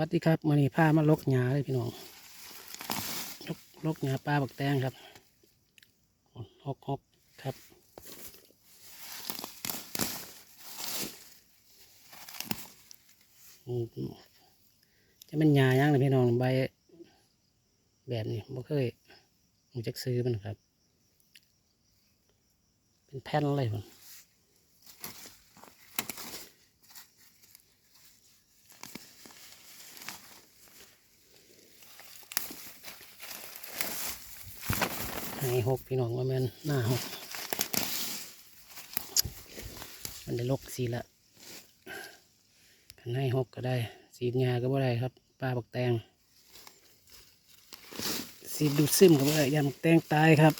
วัสดีครับมันนี่ผ้ามาลกหญ้าเลยพี่น้องลกลกหญ้าปลาบักแตงครับหกหกครับอืมจะเป็นหญ้าย่างเลยพี่น้องใบแบบนี้บ่เคยผมจะซื้อมันครับ เป็นแผ่นเลยมั นให้หกพี่น้องว่าแม่นหน้าหกมันได้ลกสีละคันให้หกก็ได้สีดยาก็บ่ได้ครับปลาบักแตงสีดูดซึมก็บ่ได้ยามบักแตงตายครับ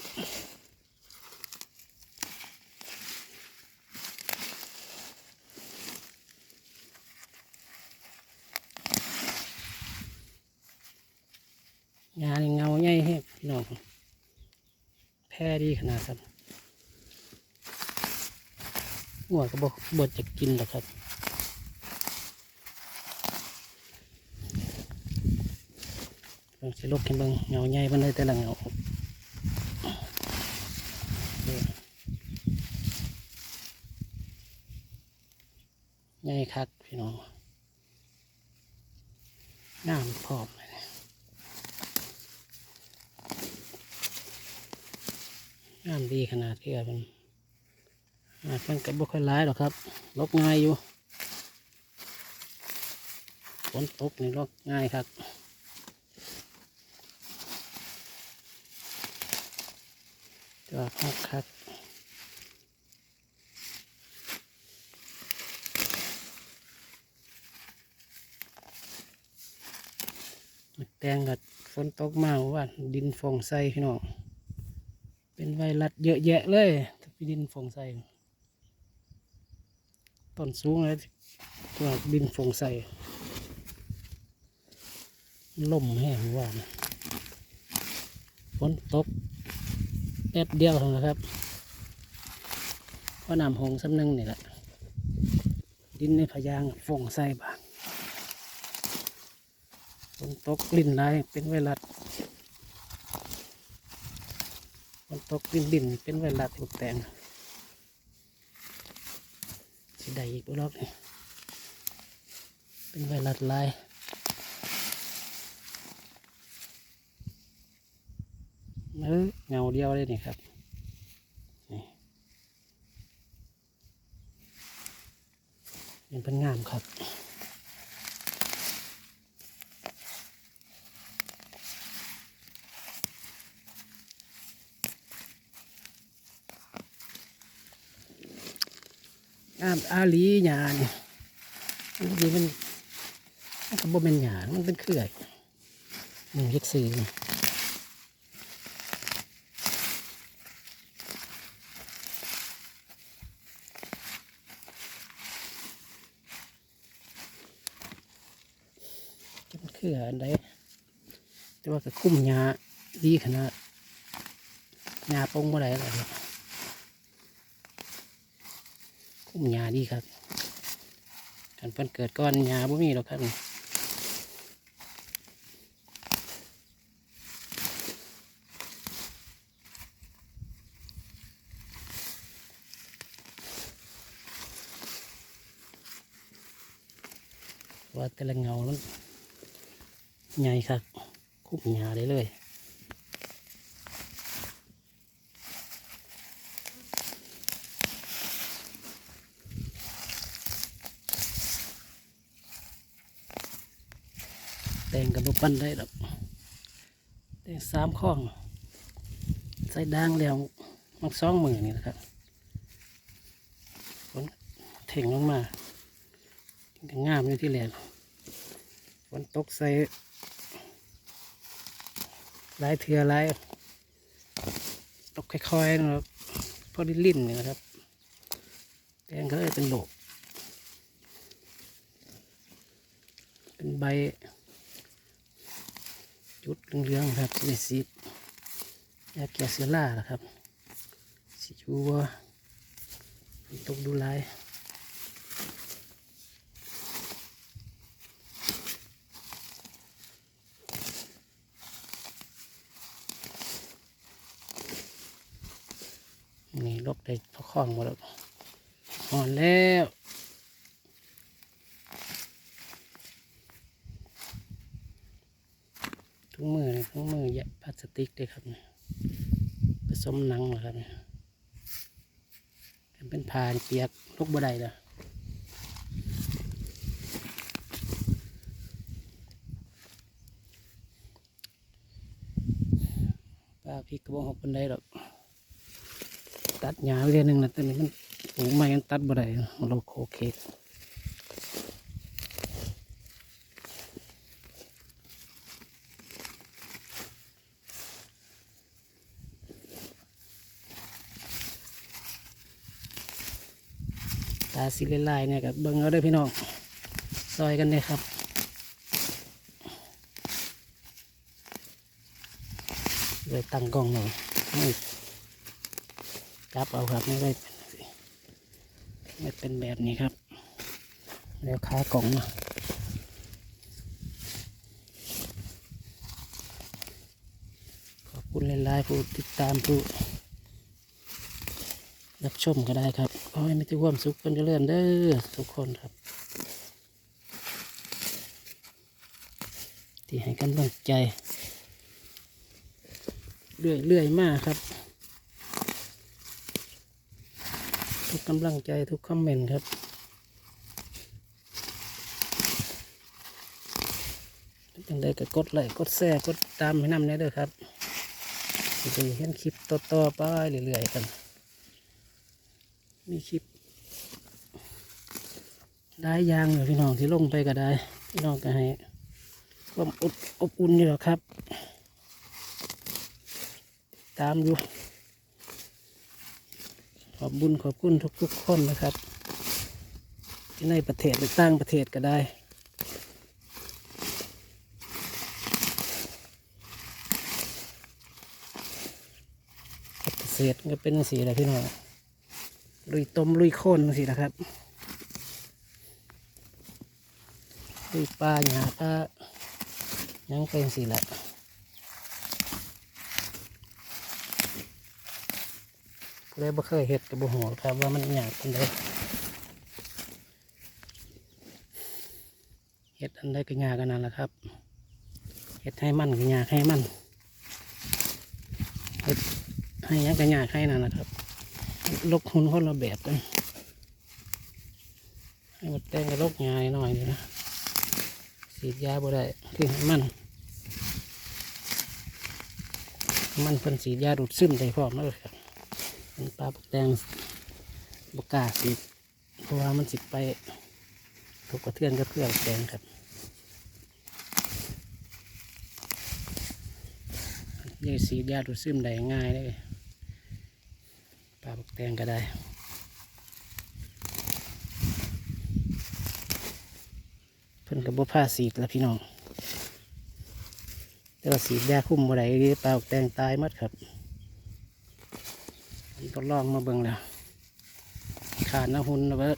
งานเงาใหญ่ให้พี่น้อง แพร่ดีขนาดครับหัวก็บอบดจะกินหรอกครับลองสิลกกันบิ่งเงาใหญ่มันเลยแต่ละเงานี่ใหญ่คักพี่น้องน้ำพร้อมเลย งามดีขนาดที่มันอาจมันก็บ่ค่อยร้ายหรอกครับลกง่ายอยู่ฝนตกนี่ลกง่ายครับตัวคักคักแตงกับฝนตกมาว่าดินฟองใส่พี่น้อง เป็นไวรัสเยอะแยะเลยที่ดินฟงใส่ต้นสูงเลยตัวดินฟงใส่ล่มแห้งว่านะฝนตกแป๊บเดียวเท่านั้นครับเพราะน้ำหงสำนึงนี่แหละ ดินในพะยางฟงใส่บางฝนตกกลิ่นลายเป็นไวรัส มัน ตกดินดินเป็นไวรัสถูกแตงสิได้อีกบ่รอบนี่เป็นไวรัสลายเออเงาเดียวเลยนี่ครับเป็นเป็นงามครับ น้ำอาลีหยาเนี่ยมันดีมันมันก็บ่เป็นหยามันเป็นเครื่อยหนึ่งเล็กสี่จะเป็นเครืออันใดแต่ว่าก็คุ้มยาดีขนาดยาปงบ่ได้เลย คุ้มหญ้าดีครับกันเพิ่นเกิดก้อนหญ้าบ่มีหรอกครับว่าแต่ละเงามันใหญ่ครับคุ้มหญ้าได้เลย แต่งกับบุปันได้ดอกแต่งสามข้องใส่ด่างแล้วมักสองมือนี่นะครับฝนเถ่งลงมาก็งามอยู่ที่แหลมฝนตกใส่หลายเถื่อหลายตกค่อยๆนะครับพอดิลิ่นนี่นะครับแตงก็เลยเป็นโหลกเป็นใบ จุดเรื่องๆครับสีสียอเก่เสือล่านะครับสีชูวตกดูลายนี่ลกได้พอคล้องหมดแล้วอ่อนแล้ว ทุกมือนี่ทุกมือแยะพลาสติกเลยครับนี่ผสมหนังเหรอครับนี่เป็นผ่านเปียกลูกบัไดเลยป้าพี่กระบอกหกคนได้หรอกตัดหญ้าเรียนหนึ่งนะตอนนี้มันปลูกใหม่ยังตัดบ่ได้เราโคเค ตาสิเลลายเนี่ยกับเบิ้งเอาได้พี่น้องซอยกันเลยครับเลยตั้งกล้องหน่อยไม่จับเอาครับไม่ได้ไม่เป็นแบบนี้ครับ แล้วขากล่องมาขอบคุณหลายๆผู้ติดตามผู้ รับชมก็ได้ครับขอให้มีแต่ความสุขคนเจริญเด้อทุกคนครับ ที่ให้กำลังใจ เรื่อยเรื่อยๆมากครับ ทุกกำลังใจทุกคอมเมนต์ครับยังไดก็กดไลค์กดแชร์กดตามให้นำได้ด้วยครับจะได้เห็นคลิปต่อๆไปเรื่อยๆกัน มีคลิป ได้ยางอยู่พี่น้องที่ลงไปก็ได้ พี่น้องก็ให้ความอบอบอุ่นอยู่หรอกครับ ตามอยู่ ขอบบุญขอบคุณทุกๆคนนะครับ ที่ในประเทศหรือต่างประเทศก็ได้เกษก็เป็นสีอะไรพี่น้อง ลุยต้มลุยโค่นสีนะครับลุยปลาหยาปลายังเป็นสีแหละเลยบ่เคยเห็ดกับบ่หัวครับว่ามันหยากอันใดเห็ดอันใดก็ยากกันนั่นแหละครับเห็ดให้มันก็ยากให้มันเห็ดให้หยังก็ยากให้นั่นแหละครับ ลกหุ่นคนละแบบกัน ให้มันแต่งกับลกงายหน่อยนี่นะสีดยาบ่ได้คือมัน มันเป็นสีดยาดูดซึมได้พร้อมแล้วครับมันปลาปักแดงบกาสิเพราะว่ามันสิไปถูกกระเทือนกับเพื่อนแดงครับยายสียาดูดซึมได้ง่ายเลย ปลาปักแดงก็ได้เพิ่นกับบ่ผ้าสีดแล้วพี่น้องแต่ว่าสีดยาคุ้มบ่ได้ดีปล่าปักแดงตายหมดครับผมทดลองมาเบิ่งแล้วขาดน้ำหุ่นแล้วว่า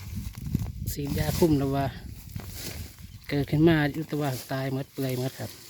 สีดยาคุ้มแล้วว่า เกิดขึ้นมาอยู่ตัวตายหมดเปื่อยหมดครับ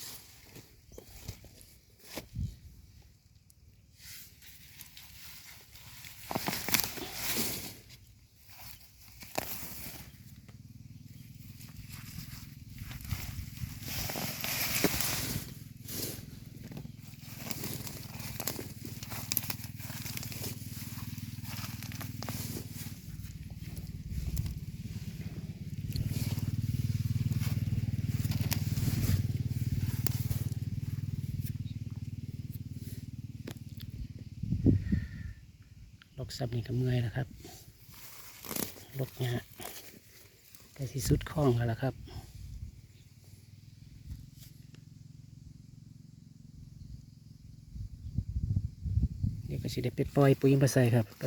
กซับนี่ก็เมื่อยแล้วครับ ลกเนี่ยใกล้ที่สุดคล้องแล้วล่ะครับเดี๋ยวก็สิได้ไปปล่อยปุ๋ยมาใส่ครับไป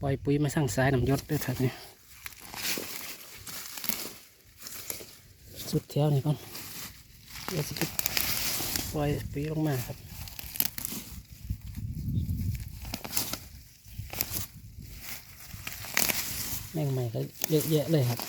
ปล่อยปุ๋ยมาสร้างสายน้ำยศด้วยครับเนี่ยสุดแถวนี่ก่อนเดี๋ยวสิไปปล่อยปุ๋ยลงมาครับ แมงใหม่ก็เยอะแยะเลยครับ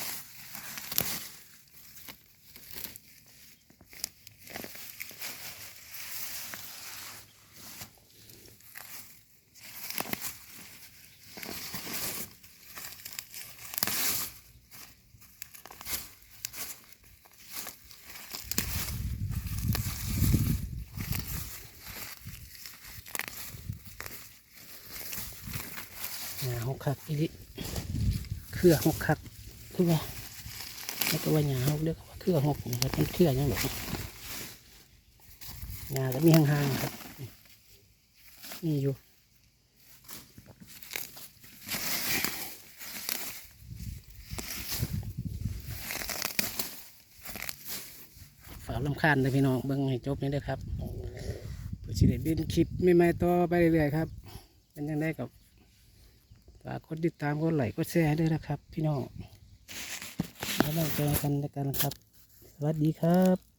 หาหกขัดอีก รือหกคักคือว่าแล้วก็ว่าหยาหกเรียกว่าเครือหกนะครับเป็นเครือยังหรอกหยาก็มีห่างๆครับนี่อยู่ฝากลำคาญเลยพี่น้องเบิ่งให้จบนี่เด้อครับเพื่อสิได้บินคลิปใหม่ต่อไปเรื่อยๆครับ เป็นยังไงกับ ฝากกดติดตามกดไลค์กดแชร์ด้วยนะครับ พี่น้องแล้วเราเจอกันกันครับ สวัสดีครับ